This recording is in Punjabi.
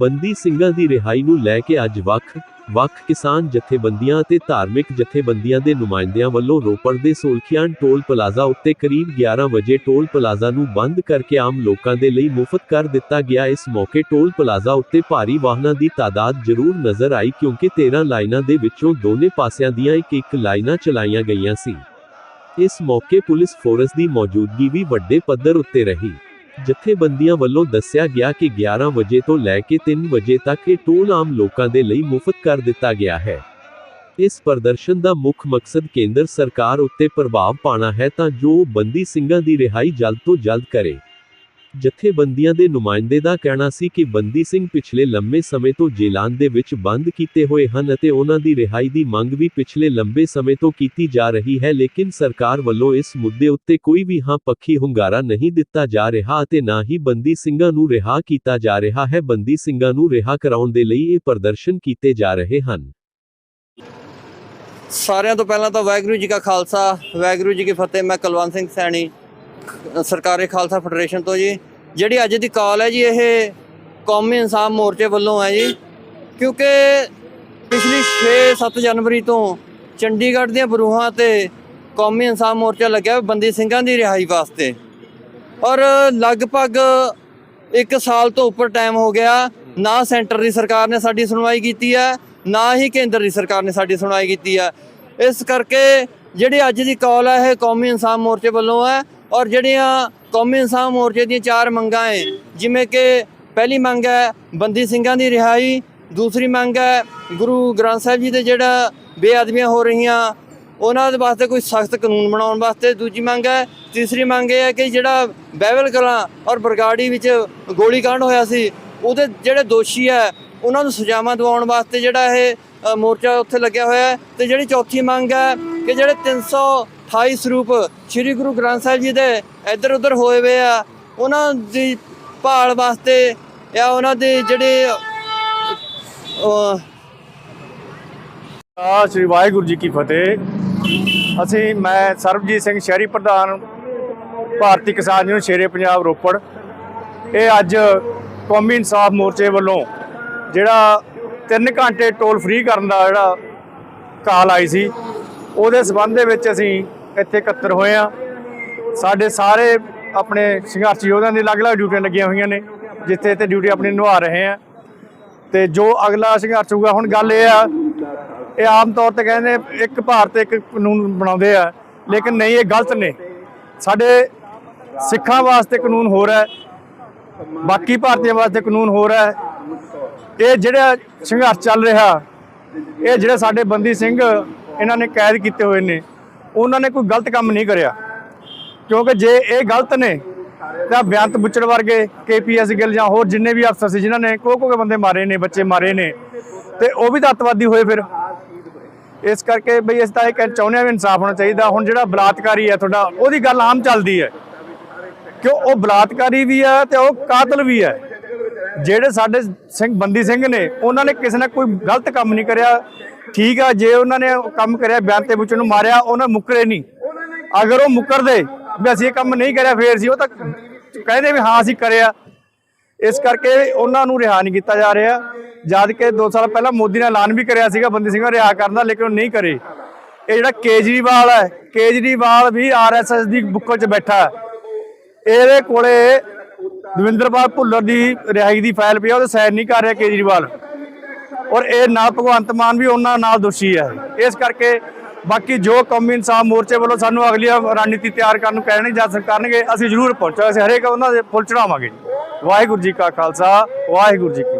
ਬੰਦੀ ਸਿੰਘਾਂ ਦੀ ਰਿਹਾਈ ਨੂੰ ਲੈ ਕੇ ਅੱਜ ਵੱਖ ਵੱਖ ਕਿਸਾਨ ਜਥੇਬੰਦੀਆਂ ਅਤੇ ਧਾਰਮਿਕ ਜਥੇਬੰਦੀਆਂ ਦੇ ਨੁਮਾਇੰਦਿਆਂ ਵੱਲੋਂ ਰੋਪੜ ਦੇ ਸੋਲਖੀਆਂ ਟੋਲ ਪਲਾਜ਼ਾ ਉੱਤੇ ਕਰੀਬ 11 ਵਜੇ ਟੋਲ ਪਲਾਜ਼ਾ ਨੂੰ ਬੰਦ ਕਰਕੇ ਆਮ ਲੋਕਾਂ ਦੇ ਲਈ ਮੁਫਤ ਕਰ ਦਿੱਤਾ ਗਿਆ। ਇਸ ਮੌਕੇ ਟੋਲ ਪਲਾਜ਼ਾ ਉੱਤੇ ਭਾਰੀ ਵਾਹਨਾਂ ਦੀ ਤਾਦਾਦ ਜ਼ਰੂਰ ਨਜ਼ਰ ਆਈ ਕਿਉਂਕਿ 13 ਲਾਈਨਾਂ ਦੇ ਵਿੱਚੋਂ ਦੋਨੇ ਪਾਸਿਆਂ ਦੀਆਂ ਇੱਕ ਇੱਕ ਲਾਈਨਾਂ ਚਲਾਈਆਂ ਗਈਆਂ ਸੀ। ਇਸ ਮੌਕੇ ਪੁਲਿਸ ਫੋਰਸ ਦੀ ਮੌਜੂਦਗੀ ਵੀ ਵੱਡੇ ਪੱਧਰ ਉੱਤੇ ਰਹੀ। ਜਥੇਬੰਦੀਆਂ ਵੱਲੋਂ ਦੱਸਿਆ ਗਿਆ ਕਿ 11 ਵਜੇ ਤੋਂ ਲੈ ਕੇ 3 ਵਜੇ ਤੱਕ ਇਹ ਟੋਲ ਆਮ ਲੋਕਾਂ ਦੇ ਲਈ ਮੁਫਤ ਕਰ ਦਿੱਤਾ ਗਿਆ ਹੈ। ਇਸ ਪ੍ਰਦਰਸ਼ਨ ਦਾ ਮੁੱਖ ਮਕਸਦ ਕੇਂਦਰ ਸਰਕਾਰ ਉੱਤੇ ਪ੍ਰਭਾਵ ਪਾਉਣਾ ਹੈ ਤਾਂ ਜੋ ਬੰਦੀ ਸਿੰਘਾਂ ਦੀ ਰਿਹਾਈ ਜਲਦ ਤੋਂ ਜਲਦ ਕਰੇ। ਜਥੇਬੰਦੀਆਂ ਦੇ ਨੁਮਾਇੰਦੇ ਦਾ ਕਹਿਣਾ ਸੀ ਕਿ ਬੰਦੀ ਸਿੰਘ ਪਿਛਲੇ ਲੰਮੇ ਸਮੇਂ ਤੋਂ ਜੇਲ੍ਹਾਂ ਦੇ ਵਿੱਚ ਬੰਦ ਕੀਤੇ ਹੋਏ ਹਨ ਅਤੇ ਉਹਨਾਂ ਦੀ ਰਿਹਾਈ ਦੀ ਮੰਗ ਵੀ ਪਿਛਲੇ ਲੰਬੇ ਸਮੇਂ ਤੋਂ ਕੀਤੀ ਜਾ ਰਹੀ ਹੈ, ਲੇਕਿਨ ਸਰਕਾਰ ਵੱਲੋਂ ਇਸ ਮੁੱਦੇ ਉੱਤੇ ਕੋਈ ਵੀ ਹਾਂ ਪੱਖੀ ਹੁੰਗਾਰਾ ਨਹੀਂ ਦਿੱਤਾ ਜਾ ਰਿਹਾ ਅਤੇ ਨਾ ਹੀ ਬੰਦੀ ਸਿੰਘਾਂ ਨੂੰ ਰਿਹਾ ਕੀਤਾ ਜਾ ਰਿਹਾ ਹੈ। ਬੰਦੀ ਸਿੰਘਾਂ ਨੂੰ ਰਿਹਾ ਕਰਾਉਣ ਦੇ ਲਈ ਇਹ ਪ੍ਰਦਰਸ਼ਨ ਕੀਤੇ ਜਾ ਰਹੇ ਹਨ। ਸਾਰਿਆਂ ਤੋਂ ਪਹਿਲਾਂ ਤਾਂ ਵਾਹਿਗੁਰੂ ਜੀ ਕਾ ਖਾਲਸਾ, ਵਾਹਿਗੁਰੂ ਜੀ ਕੀ ਫਤਿਹ। ਮੈਂ ਕੁਲਵੰਤ ਸਿੰਘ ਸੈਣੀ ਸਰਕਾਰੀ ਖਾਲਸਾ ਫੈਡਰੇਸ਼ਨ ਤੋਂ ਜੀ, ਜਿਹੜੀ ਅੱਜ ਦੀ ਕਾਲ ਹੈ ਜੀ, ਇਹ ਕੌਮੀ ਇਨਸਾਫ ਮੋਰਚੇ ਵੱਲੋਂ ਹੈ ਜੀ, ਕਿਉਂਕਿ ਪਿਛਲੀ 6-7 ਜਨਵਰੀ ਤੋਂ ਚੰਡੀਗੜ੍ਹ ਦੀਆਂ ਬਰੂਹਾਂ ਤੇ ਕੌਮੀ ਇਨਸਾਫ ਮੋਰਚਾ ਲੱਗਿਆ ਬੰਦੀ ਸਿੰਘਾਂ ਦੀ ਰਿਹਾਈ ਵਾਸਤੇ। ਔਰ ਲਗਭਗ ਇੱਕ ਸਾਲ ਤੋਂ ਉੱਪਰ ਟਾਈਮ ਹੋ ਗਿਆ, ਨਾ ਸੈਂਟਰ ਦੀ ਸਰਕਾਰ ਨੇ ਸਾਡੀ ਸੁਣਵਾਈ ਕੀਤੀ ਹੈ, ਨਾ ਹੀ ਕੇਂਦਰ ਦੀ ਸਰਕਾਰ ਨੇ ਸਾਡੀ ਸੁਣਵਾਈ ਕੀਤੀ ਹੈ। ਇਸ ਕਰਕੇ ਜਿਹੜੀ ਅੱਜ ਦੀ ਕਾਲ ਹੈ, ਇਹ ਕੌਮੀ ਇਨਸਾਫ ਮੋਰਚੇ ਵੱਲੋਂ ਹੈ ਔਰ ਜਿਹੜੀਆਂ ਕੌਮੀ ਇਨਸਾਫ ਮੋਰਚੇ ਦੀਆਂ ਚਾਰ ਮੰਗਾਂ ਹੈ ਜਿਵੇਂ ਕਿ ਪਹਿਲੀ ਮੰਗ ਹੈ ਬੰਦੀ ਸਿੰਘਾਂ ਦੀ ਰਿਹਾਈ, ਦੂਸਰੀ ਮੰਗ ਹੈ ਗੁਰੂ ਗ੍ਰੰਥ ਸਾਹਿਬ ਜੀ ਦੇ ਜਿਹੜਾ ਬੇਅਦਬੀਆਂ ਹੋ ਰਹੀਆਂ, ਉਹਨਾਂ ਦੇ ਵਾਸਤੇ ਕੋਈ ਸਖਤ ਕਾਨੂੰਨ ਬਣਾਉਣ ਵਾਸਤੇ, ਦੂਜੀ ਮੰਗ ਹੈ, ਤੀਸਰੀ ਮੰਗ ਇਹ ਹੈ ਕਿ ਜਿਹੜਾ ਬਹਿਬਲ ਕਲਾਂ ਔਰ ਬਰਗਾੜੀ ਵਿੱਚ ਗੋਲੀकांड ਹੋਇਆ ਸੀ, ਉਹਦੇ ਜਿਹੜੇ ਦੋਸ਼ੀ ਹੈ, ਉਹਨਾਂ ਨੂੰ ਸਜ਼ਾਵਾਂ ਦਿਵਾਉਣ ਵਾਸਤੇ ਜਿਹੜਾ ਇਹ ਮੋਰਚਾ ਉੱਥੇ ਲੱਗਿਆ ਹੋਇਆ ਹੈ, ਤੇ ਜਿਹੜੀ ਚੌਥੀ ਮੰਗ ਹੈ ਕਿ ਜਿਹੜੇ ਹਾਈ ਸਰੂਪ ਸ੍ਰੀ ਗੁਰੂ ਗ੍ਰੰਥ ਸਾਹਿਬ ਜੀ ਦੇ ਇੱਧਰ ਉੱਧਰ ਹੋਏ ਹੋਏ ਆ, ਉਹਨਾਂ ਦੀ ਭਾਲ ਵਾਸਤੇ ਜਾਂ ਉਹਨਾਂ ਦੇ ਜਿਹੜੇ ਆ ਸ੍ਰੀ ਵਾਹਿਗੁਰੂ ਜੀ ਕੀ ਫਤਿਹ। ਅਸੀਂ, ਮੈਂ ਸਰਬਜੀਤ ਸਿੰਘ ਸ਼ਹਿਰੀ ਪ੍ਰਧਾਨ, ਭਾਰਤੀ ਕਿਸਾਨ ਯੂਨੀਅਨ ਸ਼ੇਰੇ ਪੰਜਾਬ ਰੋਪੜ। ਇਹ ਅੱਜ ਕੌਮੀ ਇਨਸਾਫ ਮੋਰਚੇ ਵੱਲੋਂ ਜਿਹੜਾ 3 ਘੰਟੇ ਟੋਲ ਫ੍ਰੀ ਕਰਨ ਦਾ ਜਿਹੜਾ ਕਾਲ ਆਈ ਸੀ, ਉਹਦੇ ਸਬੰਧ ਦੇ ਵਿੱਚ ਅਸੀਂ ਇੱਥੇ ਇਕੱਤਰ ਹੋਏ ਆ। ਸਾਡੇ ਸਾਰੇ ਆਪਣੇ ਸੰਘਰਸ਼ ਯੋਧਿਆਂ ਦੀ ਅਲੱਗ-ਅਲੱਗ ਡਿਊਟੀਆਂ ਲੱਗੀਆਂ ਹੋਈਆਂ ਨੇ, ਜਿੱਥੇ ਤੇ ਡਿਊਟੀ ਆਪਣੀ ਨਿਭਾ ਰਹੇ ਆ। ਤੇ ਜੋ ਅਗਲਾ ਸੰਘਰਸ਼ ਹੋਊਗਾ, ਹੁਣ ਗੱਲ ਇਹ ਆ, ਇਹ ਆਮ ਤੌਰ ਤੇ ਕਹਿੰਦੇ ਇੱਕ ਭਾਰਤ ਇੱਕ ਕਾਨੂੰਨ ਬਣਾਉਂਦੇ ਆ, ਲੇਕਿਨ ਨਹੀਂ, ਇਹ ਗਲਤ ਨੇ। ਸਾਡੇ ਸਿੱਖਾਂ ਵਾਸਤੇ ਕਾਨੂੰਨ ਹੋਰ ਹੈ, ਬਾਕੀ ਭਾਰਤੀਆਂ ਵਾਸਤੇ ਕਾਨੂੰਨ ਹੋਰ ਹੈ। ਇਹ ਜਿਹੜਾ ਸੰਘਰਸ਼ ਚੱਲ ਰਿਹਾ, ਇਹ ਜਿਹੜੇ ਸਾਡੇ ਬੰਦੀ ਸਿੰਘ, ਇਹਨਾਂ ਨੇ ਕੈਦ ਕੀਤੇ ਹੋਏ ਨੇ। ਉਹਨਾਂ ਨੇ ਕੋਈ ਗਲਤ ਕੰਮ ਨਹੀਂ ਕਰਿਆ। ਕਿਉਂਕਿ ਜੇ ਇਹ ਗਲਤ ਨੇ, ਤਾਂ ਬੇਅੰਤ ਬੁੱਚੜ ਵਰਗੇ ਕੇਪੀਐਸ ਗਿੱਲ ਜਾਂ ਹੋਰ ਜਿੰਨੇ ਵੀ ਅਫਸਰ ਸੀ, ਜਿਨ੍ਹਾਂ ਨੇ ਕੋ ਕੋ ਕੇ ਬੰਦੇ ਮਾਰੇ ਨੇ, ਬੱਚੇ ਮਾਰੇ ਨੇ, ਤੇ ਉਹ ਵੀ ਤਾਂ ਅੱਤਵਾਦੀ ਹੋਏ ਫਿਰ। ਇਸ ਕਰਕੇ ਬਈ ਅਸੀਂ ਤਾਂ ਇਹ ਕਹਿ ਚਾਹੁੰਦੇ ਹਾਂ ਵੀ ਇਨਸਾਫ ਹੋਣਾ ਚਾਹੀਦਾ। ਹੁਣ ਜਿਹੜਾ ਬਲਾਤਕਾਰੀ ਹੈ ਤੁਹਾਡਾ, ਉਹਦੀ ਗੱਲ ਆਮ ਚੱਲਦੀ ਹੈ। ਕਿਉਂ? ਉਹ ਬਲਾਤਕਾਰੀ ਵੀ ਹੈ ਤੇ ਉਹ ਕਾਤਲ ਵੀ ਹੈ। ਜਿਹੜੇ ਸਾਡੇ ਸਿੰਘ ਬੰਦੀ ਸਿੰਘ ਨੇ, ਉਹਨਾਂ ਨੇ ਕਿਸੇ ਨੇ ਕੋਈ ਗਲਤ ਕੰਮ ਨਹੀਂ ਕਰਿਆ। ਠੀਕ ਆ, ਜੇ ਉਹਨਾਂ ਨੇ ਕੰਮ ਕਰਿਆ, ਬਿਆਨ ਤੇ ਵਿੱਚ ਨੂੰ ਮਾਰਿਆ, ਉਹਨਾਂ ਮੁੱਕਰੇ ਨਹੀਂ। ਅਗਰ ਉਹ ਮੁੱਕਰਦੇ ਵੀ ਅਸੀਂ ਇਹ ਕੰਮ ਨਹੀਂ ਕਰਿਆ, ਫੇਰ ਸੀ, ਉਹ ਤਾਂ ਕਹਿੰਦੇ ਵੀ ਹਾਂ, ਅਸੀਂ ਕਰਿਆ। ਇਸ ਕਰਕੇ ਉਹਨਾਂ ਨੂੰ ਰਿਹਾ ਨਹੀਂ ਕੀਤਾ ਜਾ ਰਿਹਾ। ਜਦ ਕਿ 2 ਸਾਲ ਪਹਿਲਾਂ ਮੋਦੀ ਨੇ ਐਲਾਨ ਵੀ ਕਰਿਆ ਸੀਗਾ ਬੰਦੀ ਸਿੰਘਾਂ ਨੂੰ ਰਿਹਾ ਕਰਨ ਦਾ, ਲੇਕਿਨ ਉਹ ਨਹੀਂ ਕਰੇ। ਇਹ ਜਿਹੜਾ ਕੇਜਰੀਵਾਲ ਹੈ, ਕੇਜਰੀਵਾਲ ਵੀ ਆਰਐਸਐਸ ਦੀ ਬੁੱਕਲ 'ਚ ਬੈਠਾ। ਇਹਦੇ ਕੋਲੇ ਦਵਿੰਦਰਪਾਲ ਭੁੱਲਰ ਦੀ ਰਿਹਾਈ ਦੀ ਫਾਈਲ ਪਈ ਆ, ਉਹਦੇ ਸਾਈਨ ਨਹੀਂ ਕਰ ਰਿਹਾ ਕੇਜਰੀਵਾਲ। ਔਰ ਇਹ ਨਾਲ ਭਗਵੰਤ ਮਾਨ ਵੀ ਉਹਨਾਂ ਨਾਲ ਦੋਸ਼ੀ ਹੈ ਇਸ ਕਰਕੇ ਬਾਕੀ ਜੋ ਕੌਮੀ ਇਨਸਾਫ ਮੋਰਚੇ ਵੱਲੋਂ ਸਾਨੂੰ ਅਗਲੀ ਰਣਨੀਤੀ ਤਿਆਰ ਕਰਨ ਨੂੰ ਕਹਿਣੇ ਜਾ ਕਰਨਗੇ, ਅਸੀਂ ਜ਼ਰੂਰ ਪਹੁੰਚਾਂਗੇ। ਅਸੀਂ ਹਰੇਕ ਉਹਨਾਂ ਦੇ ਫੁੱਲ ਚੜਾਵਾਂਗੇ ਵਾਹਿਗੁਰੂ ਜੀ ਕਾ ਖਾਲਸਾ, ਵਾਹਿਗੁਰੂ ਜੀ ਕੀ